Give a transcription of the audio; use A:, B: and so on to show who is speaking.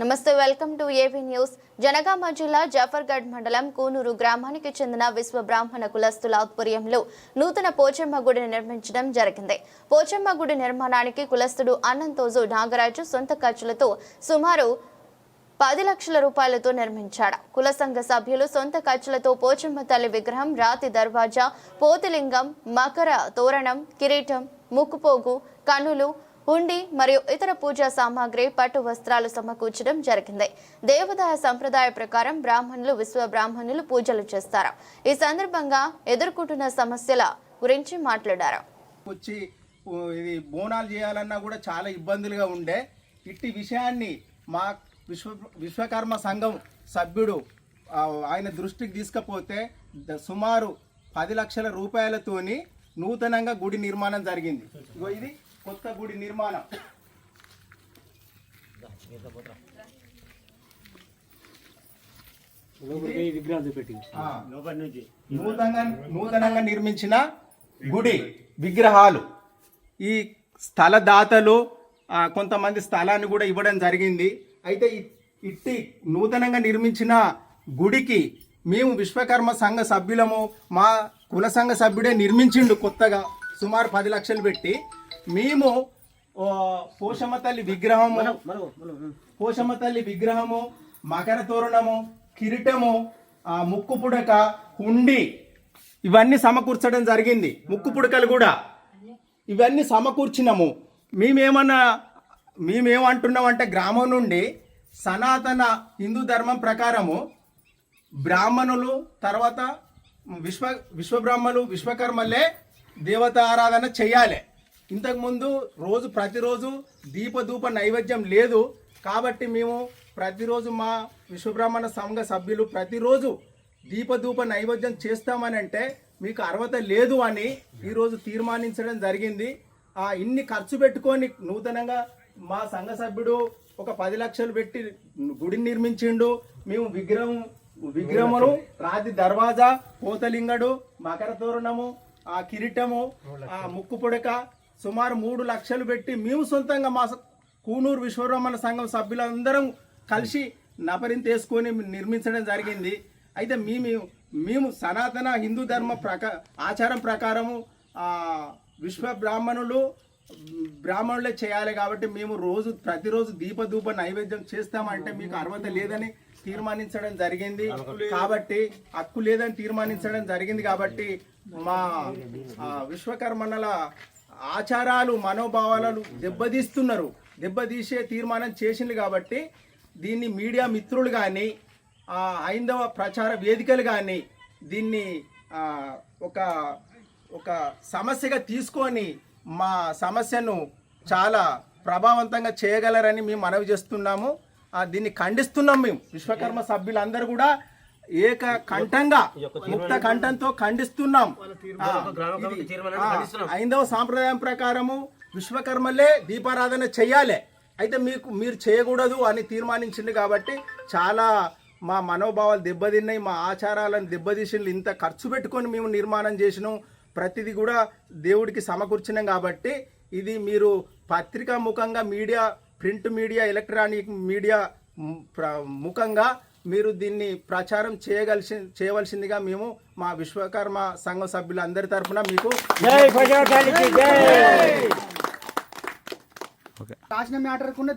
A: నమస్తే welcome to AB news. Jangaon జిల్లా జాఫర్గఢ్ మండలం కూనూరు గ్రామానికి చెందిన విశ్వ బ్రాహ్మణ కులస్తుల ఆధ్వర్యంలో నూతన పోచమ్మ గుడి నిర్మించడం జరిగింది. పోచమ్మ గుడి నిర్మాణానికి కులస్తుడు అన్నంతోజు నాగరాజు సొంత ఖర్చులతో సుమారు పది లక్షల రూపాయలతో నిర్మించాడు. కుల సంఘ సభ్యులు సొంత ఖర్చులతో పోచమ్మ తల్లి విగ్రహం రాతి దర్వాజా పోతిలింగం మకర తోరణం కిరీటం ముక్కుపోగు కనులు హుండి మరియు ఇతర పూజా సామాగ్రి పట్టు వస్త్రాలు సమకూర్చడం జరిగింది. దేవదాయ సంప్రదాయ ప్రకారం బ్రాహ్మణులు విశ్వ బ్రాహ్మణులు పూజలు చేస్తారు. ఈ సందర్భంగా ఎదుర్కొంటున్న సమస్యల గురించి మాట్లాడారు.
B: వచ్చి ఇది బోనాలు చేయాలన్నా కూడా చాలా ఇబ్బందులుగా ఉండే. ఇట్టి విషయాన్ని మా విశ్వ విశ్వకర్మ సంఘం సభ్యుడు ఆయన దృష్టికి తీసుకపోతే సుమారు పది లక్షల రూపాయలతోని నూతనంగా గుడి నిర్మాణం జరిగింది. ఇది. కొత్త గుడి నిర్మాణం. ఆ, నూతనంగా నూతనంగా నిర్మించిన గుడి విగ్రహాలు. ఈ స్థల దాతలు కొంతమంది స్థలాన్ని కూడా ఇవ్వడం జరిగింది. అయితే ఇట్టి నూతనంగా నిర్మించిన గుడికి మేము విశ్వకర్మ సంఘ సభ్యులము మా కుల సంఘ సభ్యుడే నిర్మించిండు కొత్తగా సుమారు పది లక్షలు పెట్టి. మేము పోషమ్మ తల్లి విగ్రహము పోషమ్మ తల్లి విగ్రహము మకర తోరణము కిరీటము ఆ, ముక్కు పుడక హుండి ఇవన్నీ సమకూర్చడం జరిగింది. ముక్కు పుడకలు కూడా. ఇవన్నీ సమకూర్చినాము. మేమేమన్నా మేమేమంటున్నాం అంటే గ్రామం నుండి సనాతన హిందూ ధర్మం ప్రకారము బ్రాహ్మణులు తర్వాత విశ్వ విశ్వబ్రాహ్మణులు విశ్వకర్మలే దేవత ఆరాధన చేయాలి. ఇంతకుముందు రోజు ప్రతిరోజు దీపధూప నైవేద్యం లేదు. కాబట్టి మేము ప్రతిరోజు మా విశ్వబ్రాహ్మణ సంఘ సభ్యులు ప్రతిరోజు దీపధూప నైవేద్యం చేస్తామని అంటే మీకు అర్హత లేదు అని ఈరోజు తీర్మానించడం జరిగింది. ఆ ఇన్ని ఖర్చు పెట్టుకొని నూతనంగా మా సంఘ సభ్యుడు ఒక పది లక్షలు పెట్టి గుడిని నిర్మించిండు. మేము విగ్రహం విగ్రహమును రాతి దర్వాజా పోతలింగడు మకర తోరణము ఆ కిరీటము ఆ ముక్కు పొడక సుమారు మూడు లక్షలు పెట్టి మేము సొంతంగా మా కూనూరు విశ్వబ్రహ్మణ సంఘం సభ్యులందరం కలిసి నపరింత వేసుకొని నిర్మించడం జరిగింది. అయితే మేము మేము సనాతన హిందూ ధర్మ ప్రకా ఆచారం ప్రకారము విశ్వ బ్రాహ్మణులు బ్రాహ్మణులే చేయాలి కాబట్టి మేము రోజు ప్రతిరోజు దీపధూప నైవేద్యం చేస్తామంటే మీకు అర్హత లేదని తీర్మానించడం జరిగింది. కాబట్టి హక్కు లేదని తీర్మానించడం జరిగింది కాబట్టి మా విశ్వకర్మణల ఆచారాలు మనోభావాలను దెబ్బతీస్తున్నారు. దెబ్బతీసే తీర్మానం చేసింది కాబట్టి దీన్ని మీడియా మిత్రులు కానీ హైందవ ప్రచార వేదికలు కానీ దీన్ని ఒక ఒక సమస్యగా తీసుకొని మా సమస్యను చాలా ప్రభావవంతంగా చేయగలరని మేము మనవి చేస్తున్నాము. దీన్ని ఖండిస్తున్నాం మేము. విశ్వకర్మ సభ్యులందరూ కూడా ఏక కంఠంగా ముక్త కంఠంతో ఖండిస్తున్నాం. ఐదవ సాంప్రదాయం ప్రకారము విశ్వకర్మలే దీపారాధన చెయ్యాలి. అయితే మీకు మీరు చేయకూడదు అని తీర్మానించింది కాబట్టి చాలా మా మనోభావాలు దెబ్బతిన్నాయి మా ఆచారాలను దెబ్బతీసిన ఇంత ఖర్చు పెట్టుకొని మేము నిర్మాణం చేసినాం. ప్రతిదీ కూడా దేవుడికి సమకూర్చినాం కాబట్టి ఇది మీరు పత్రికా ముఖంగా media print media electronic media ముఖంగా మీరు దీన్ని ప్రచారం చేయగలిసి చేయవలసిందిగా మేము మా విశ్వకర్మ సంఘం సభ్యులందరి తరఫున మీకు
C: జై ప్రజాతానికి జై!
D: రాసిన మ్యాటర్